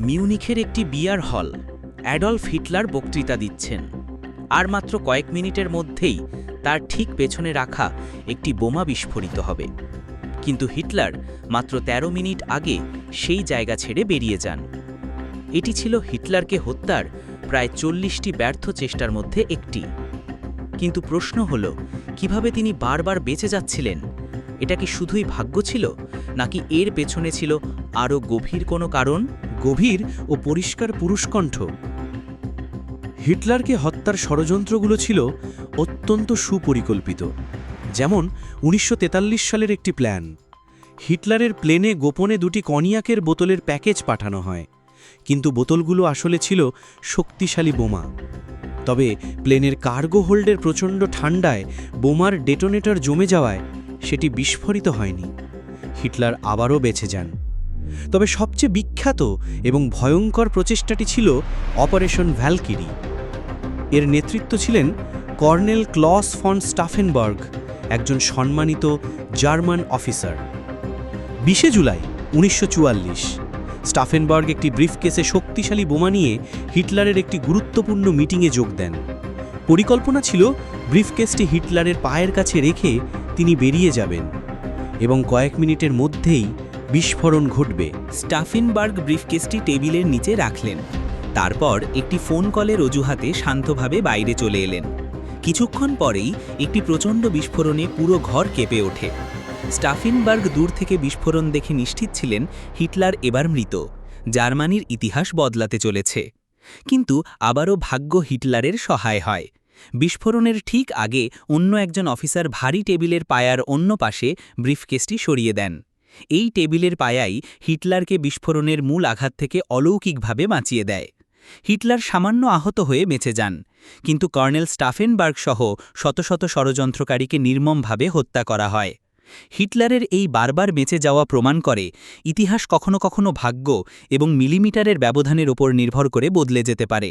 মিউনিখের একটি বিয়ার হল। Adolf Hitler বক্তৃতা দিচ্ছেন। আর মাত্র কয়েক মিনিটের মধ্যেই তার ঠিক পেছনে রাখা একটি বোমা বিস্ফোরিত হবে। কিন্তু হিটলার মাত্র ১৩ মিনিট আগে সেই জায়গা ছেড়ে বেরিয়ে যান। এটি ছিল হিটলারকে হত্যার প্রায় চল্লিশটি ব্যর্থ চেষ্টার মধ্যে একটি। কিন্তু প্রশ্ন হল, কীভাবে তিনি বারবার বেঁচে যাচ্ছিলেন? এটা কি শুধুই ভাগ্য ছিল, নাকি এর পেছনে ছিল আরও গভীর কোনো কারণ? গভীর ও পরিষ্কার পুরুষকণ্ঠ। হিটলারকে হত্যার ষড়যন্ত্রগুলো ছিল অত্যন্ত সুপরিকল্পিত। যেমন উনিশশো তেতাল্লিশ সালের একটি প্ল্যান। হিটলারের প্লেনে গোপনে দুটি কনিয়াকের বোতলের প্যাকেজ পাঠানো হয়। কিন্তু বোতলগুলো আসলে ছিল শক্তিশালী বোমা। তবে প্লেনের কার্গো হোল্ডের প্রচণ্ড ঠান্ডায় বোমার ডেটোনেটর জমে যাওয়ায় সেটি বিস্ফোরিত হয়নি। হিটলার আবারও বেঁচে যান। তবে সবচেয়ে বিখ্যাত এবং ভয়ঙ্কর প্রচেষ্টাটি ছিল অপারেশন ভ্যালকিরি। এর নেতৃত্ব ছিলেন কর্নেল ক্লস ফন স্টাফেনবার্গ, একজন সম্মানিত জার্মান অফিসার। বিশে জুলাই উনিশশো চুয়াল্লিশ, স্টাফেনবার্গ একটি ব্রিফকেসে শক্তিশালী বোমা নিয়ে হিটলারের একটি গুরুত্বপূর্ণ মিটিংয়ে যোগ দেন। পরিকল্পনা ছিল ব্রিফকেসটি হিটলারের পায়ের কাছে রেখে তিনি বেরিয়ে যাবেন এবং কয়েক মিনিটের মধ্যেই বিস্ফোরণ ঘটবে। স্টাফিনবার্গ ব্রিফকেসটি টেবিলের নিচে রাখলেন। তারপর একটি ফোন কলের অজুহাতে শান্তভাবে বাইরে চলে এলেন। কিছুক্ষণ পরেই একটি প্রচণ্ড বিস্ফোরণে পুরো ঘর কেঁপে ওঠে। স্টাফিনবার্গ দূর থেকে বিস্ফোরণ দেখে নিশ্চিত ছিলেন হিটলার এবার মৃত। জার্মানির ইতিহাস বদলাতে চলেছে। কিন্তু আবারও ভাগ্য হিটলারের সহায় হয়। বিস্ফোরণের ঠিক আগে অন্য একজন অফিসার ভারী টেবিলের পায়ার অন্য পাশে ব্রিফকেসটি সরিয়ে দেন। এই টেবিলের পায়াই হিটলারকে বিস্ফোরণের মূল আঘাত থেকে অলৌকিকভাবে বাঁচিয়ে দেয়। হিটলার সামান্য আহত হয়ে বেঁচে যান, কিন্তু কর্নেল স্টাফেনবার্গ সহ শত শত ষড়যন্ত্রকারীকে নির্মমভাবে হত্যা করা হয়। হিটলারের এই বারবার বেঁচে যাওয়া প্রমাণ করে ইতিহাস কখনো কখনো ভাগ্য এবং মিলিমিটারের ব্যবধানের ওপর নির্ভর করে বদলে যেতে পারে।